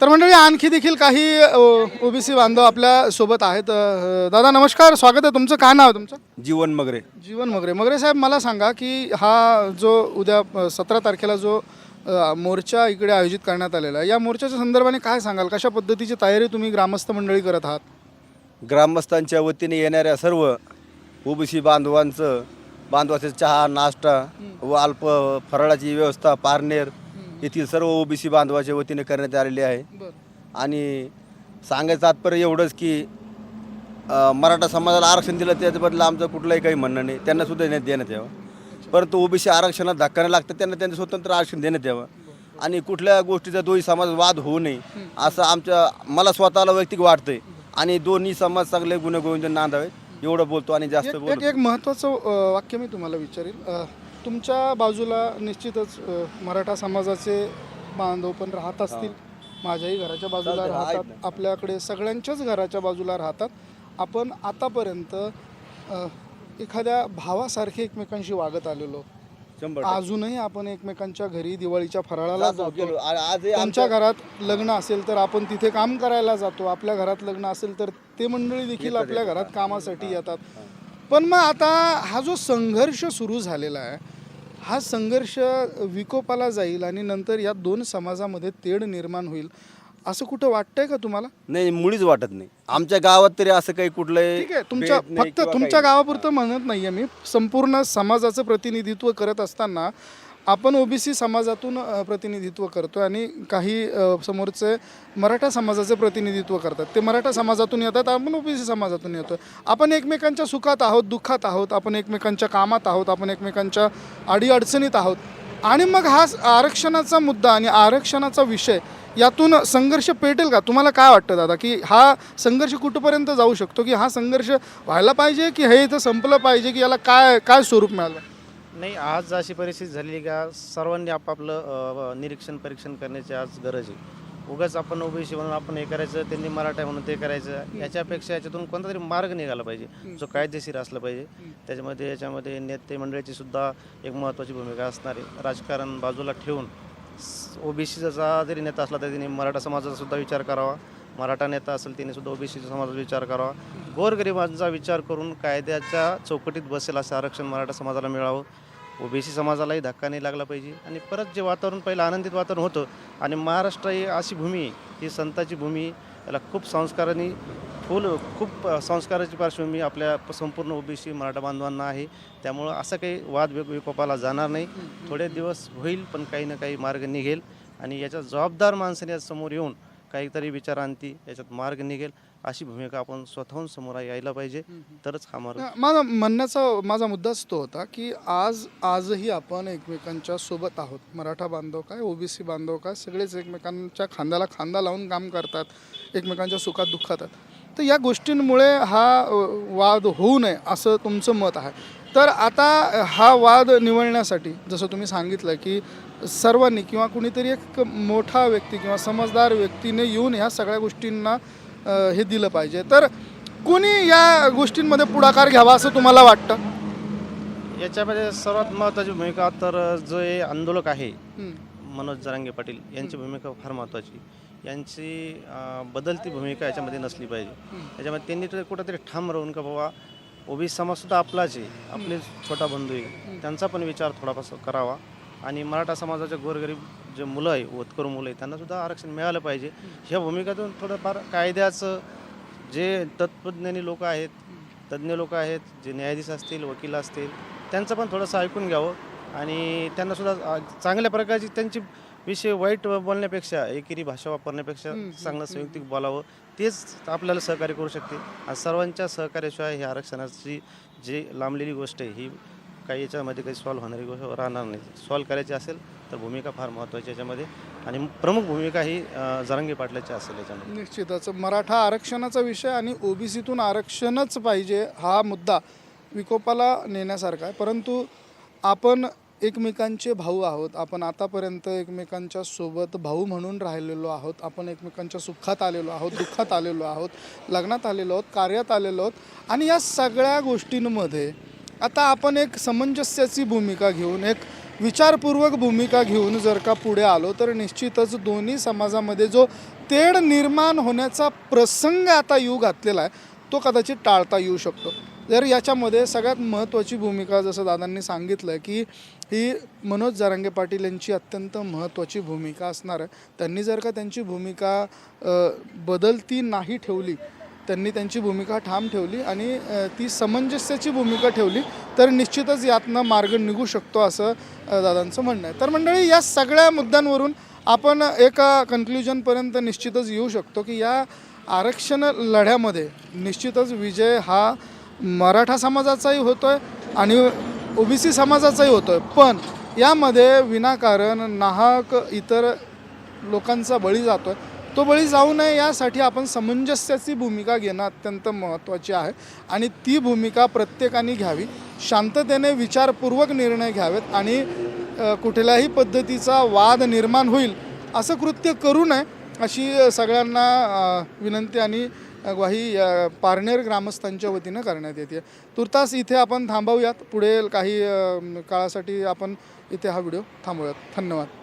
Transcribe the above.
तर मंडळी आणखी देखील काही ओबीसी बांधव आपल्यासोबत आहेत. अ, दादा नमस्कार. स्वागत आहे तुमचं. काय नाव आहे तुमचं? जीवन मगरे. जीवन मगरे. मगरे साहेब मला सांगा की हा जो उद्या सतरा तारखेला जो अ, मोर्चा इकडे आयोजित करण्यात आलेला आहे या मोर्चाच्या संदर्भाने काय सांगाल? कशा पद्धतीची तयारी तुम्ही ग्रामस्थ मंडळी करत आहात? ग्रामस्थांच्या वतीने येणाऱ्या सर्व ओबीसी बांधवांचं बांधवाचे चहा नाश्ता व अल्प फराळाची व्यवस्था पारनेर येथील सर्व ओबीसी बांधवाच्या वतीने करण्यात आलेली आहे. आणि सांगायचं तात्पर्य एवढंच की अ, मराठा समाजाला आरक्षण दिलं त्याच्याबद्दल आमचं कुठलंही काही म्हणणं नाही. त्यांना सुद्धा देण्यात देण्यात यावं. परंतु ओबीसी आरक्षणात धक्का नाही लागतं त्यांना त्यांचं स्वतंत्र आरक्षण देण्यात यावं. आणि कुठल्या गोष्टीचा दोन्ही समाज वाद होऊ नये असं आमच्या मला स्वतःला वैयक्तिक वाटतंय. आणि दोन्ही समाज चांगले गुणगोविंद नांदावेत एवढं बोलतो आणि जास्त एक एक महत्त्वाचं अ, वाक्य मी तुम्हाला विचारेल. अ, तुमच्या बाजूला निश्चितच अ, मराठा समाजाचे बांधव पण राहत असतील. माझ्याही घराच्या बाजूला राहतात. आपल्याकडे सगळ्यांच्याच घराच्या बाजूला राहतात. आपण आतापर्यंत अ, एखाद्या भावासारखे एकमेकांशी वागत आलेलो. शंभर टक्के. अजूनही आपण एकमेकांच्या घरी दिवाळीच्या फराळाला जातो, जातो. गेलो. आ- आजही त्यांच्या आमच्या घरात लग्न असेल तर आपण तिथे काम करायला जातो. आपल्या घरात लग्न असेल तर ते मंडळी देखील आपल्या घरात कामासाठी येतात. पण मग आता हा जो संघर्ष सुरू झालेला आहे हा संघर्ष विकोपाला जाईल आणि नंतर या दोन समाजामध्ये तेढ निर्माण होईल. असं कुठं वाटतंय का तुम्हाला? नाही मुळीच वाटत नाही. आमच्या गावात तरी असं काही कुठलंही ठीक आहे तुमच्या भेद नाही फक्त किंवा तुमच्या काही गावापुरतं म्हणत नाहीये मी. संपूर्ण समाजाचं प्रतिनिधित्व करत असताना आपण ओबीसी समाजातून प्रतिनिधित्व करतो आणि काही समोरचे मराठा समाजाचे प्रतिनिधित्व करतात. ते मराठा समाजातून येतात आपण ओबीसी समाजातून येतो आपण एकमेकांच्या सुखात आहोत दुःखात आहोत आपण एकमेकांच्या कामात आहोत आपण एकमेकांच्या अडीअडचणीत आहोत. आणि मग हा आरक्षणाचा मुद्दा आणि आरक्षणाचा विषय यातून संघर्ष पेटेल का? तुम्हाला काय वाटतं दादा? की हा संघर्ष कुठपर्यंत जाऊ शकतो? की हा संघर्ष व्हायला पाहिजे की हे इथं संपलं पाहिजे? की याला काय काय स्वरूप मिळालं? नाही आज अशी परिस्थिती झालेली का सर्वांनी आपापलं निरीक्षण परीक्षण करण्याची आज गरज आहे. उगाच आपण ओबीसी म्हणून आपण हे करायचं त्यांनी मराठा म्हणून ते करायचं याच्यापेक्षा याच्यातून कोणता तरी मार्ग निघाला पाहिजे. जो कायदेशीर असला पाहिजे. त्याच्यामध्ये याच्यामध्ये नेते मंडळाची सुद्धा एक महत्त्वाची भूमिका असणार आहे. राजकारण बाजूला ठेवून ओबीसीचा जरी नेता असला तरी त्यांनी मराठा समाजाचा सुद्धा विचार करावा. मराठा नेता असेल त्यांनी सुद्धा ओबीसी समाजाचा विचार करावा. गोरगरिबांचा विचार करून कायद्याच्या चौकटीत बसेल असं आरक्षण मराठा समाजाला मिळावं. ओबीसी समाजालाही धक्का नाही लागला पाहिजे. आणि परत जे वातावरण पहिलं आनंदित वातावरण होतं आणि महाराष्ट्र ही अशी भूमी आहे, ही संताची भूमी. याला खूप संस्कारांनी फुल खूप संस्काराची पार्श्वभूमी आपल्या संपूर्ण ओबीसी मराठा बांधवांना आहे. त्यामुळं असं काही वाद विक- विकोपाला जाणार नाही. थोडे दिवस होईल पण काही ना काही मार्ग निघेल. आणि याच्या जबाबदार माणसाने समोर येऊन काहीतरी विचारांती याच्यात मार्ग निघेल अशी भूमिका आपण स्वतःहून समोर यायला पाहिजे. तरच हा मार्ग माझा म्हणण्याचा माझा मुद्दाच तो होता की आज आजही आपण एकमेकांच्या सोबत आहोत. मराठा बांधव काय ओबीसी बांधव काय सगळेच एकमेकांच्या खांद्याला खांदा लावून काम करतात एकमेकांच्या सुखात दुःखात. आहेत तर या गोष्टींमुळे हा वाद होऊ नये असं तुमचं मत आहे. तर आता हा वाद निवळण्यासाठी जसं तुम्ही सांगितलं की सर्वांनी किंवा कुणीतरी एक मोठा व्यक्ती किंवा समजदार व्यक्तीने येऊन ह्या सगळ्या गोष्टींना हे दिलं पाहिजे. तर कोणी या गोष्टींमध्ये पुढाकार घ्यावा असं तुम्हाला वाटतं? याच्यामध्ये सर्वात महत्त्वाची भूमिका तर जो हे आंदोलक आहे. मनोज जरांगे पाटील यांची भूमिका फार महत्त्वाची. यांची बदलती भूमिका याच्यामध्ये नसली पाहिजे. याच्यामध्ये त्यांनी तर कुठंतरी ठाम राहून का बाबा ओबीसी समाजसुद्धा आपलाच आहे आपले छोटा बंधू आहे. त्यांचा पण विचार थोडासा करावा. आणि मराठा समाजाच्या गोरगरीब जे मुलं आहे होतकरू मुलं आहे त्यांनासुद्धा आरक्षण मिळालं पाहिजे. ह्या भूमिकातून थोडंफार कायद्याचं जे तत्त्वज्ञानी लोक आहेत तज्ज्ञ लोक आहेत जे न्यायाधीश असतील वकील असतील त्यांचं पण थोडंसं ऐकून घ्यावं. आणि त्यांनासुद्धा चांगल्या प्रकारची त्यांची विषय वाईट बोलण्यापेक्षा एकेरी भाषा वापरण्यापेक्षा चांगलं संयुक्तिक बोलावं. तेच आपल्याला सहकार्य करू शकते. आणि सर्वांच्या सहकार्याशिवाय ही आरक्षणाची जी लांबलेली गोष्ट आहे ही काही याच्यामध्ये काही सॉल्व्ह होणारी गोष्ट राहणार नाही. सॉल्व्ह करायची असेल तर भूमिका फार महत्त्वाची याच्यामध्ये. आणि प्रमुख भूमिका ही अ, जरांगे पाटलाची असेल याच्यामध्ये. निश्चितच. मराठा आरक्षणाचा विषय आणि ओबीसीतून आरक्षणच पाहिजे हा मुद्दा विकोपाला नेण्यासारखा आहे. परंतु आपण एकमेकांचे भाऊ आहोत. आपण आतापर्यंत एकमेकांच्या सोबत भाऊ म्हणून राहिलेलो आहोत. आपण एकमेकांच्या सुखात आलेलो आहोत दुःखात आलेलो आहोत लग्नात आलेलो आहोत कार्यात आलेलो आहोत. आणि या सगळ्या गोष्टींमध्ये आता आपण एक समंजस्याची भूमिका घेऊन एक विचारपूर्वक भूमिका घेऊन जर का पुढे आलो तर निश्चितच दोन्ही समाजामध्ये जो तेढ निर्माण होण्याचा प्रसंग आता येऊ घातलेला आहे तो कदाचित टाळता येऊ शकतो. जर याच्यामध्ये सगळ्यात महत्त्वाची भूमिका जसं दादांनी सांगितलं की ही मनोज जारांगे पाटील यांची अत्यंत महत्त्वाची भूमिका असणार आहे. त्यांनी जर का त्यांची भूमिका बदलती नाही ठेवली त्यांनी त्यांची भूमिका ठाम ठेवली आणि ती समंजस्याची भूमिका ठेवली तर निश्चितच यातनं मार्ग निघू शकतो असं दादांचं म्हणणं आहे. तर मंडळी या सगळ्या मुद्द्यांवरून आपण एका कन्क्ल्युजनपर्यंत निश्चितच येऊ शकतो की या आरक्षण लढ्यामध्ये निश्चितच विजय हा मराठा समाजाचाही होतो आहे आणि ओबीसी समाजाचाही होतो आहे पण यामध्ये विनाकारण नाहक इतर लोकांचा बळी जातो आहे तो बळी जाऊ नये यासाठी आपण समंजस्याची भूमिका घेणं अत्यंत महत्त्वाची आहे. आणि ती भूमिका प्रत्येकाने घ्यावी. शांततेने विचारपूर्वक निर्णय घ्यावेत आणि कुठल्याही पद्धतीचा वाद निर्माण होईल असं कृत्य करू नये अशी सगळ्यांना विनंती आणि ग्वाही पारनेर ग्रामस्थांच्या वतीनं करण्यात येते. तुर्तास इथे आपण थांबवूयात. पुढे काही काळासाठी आपण इथे हा व्हिडिओ थांबवूयात. धन्यवाद.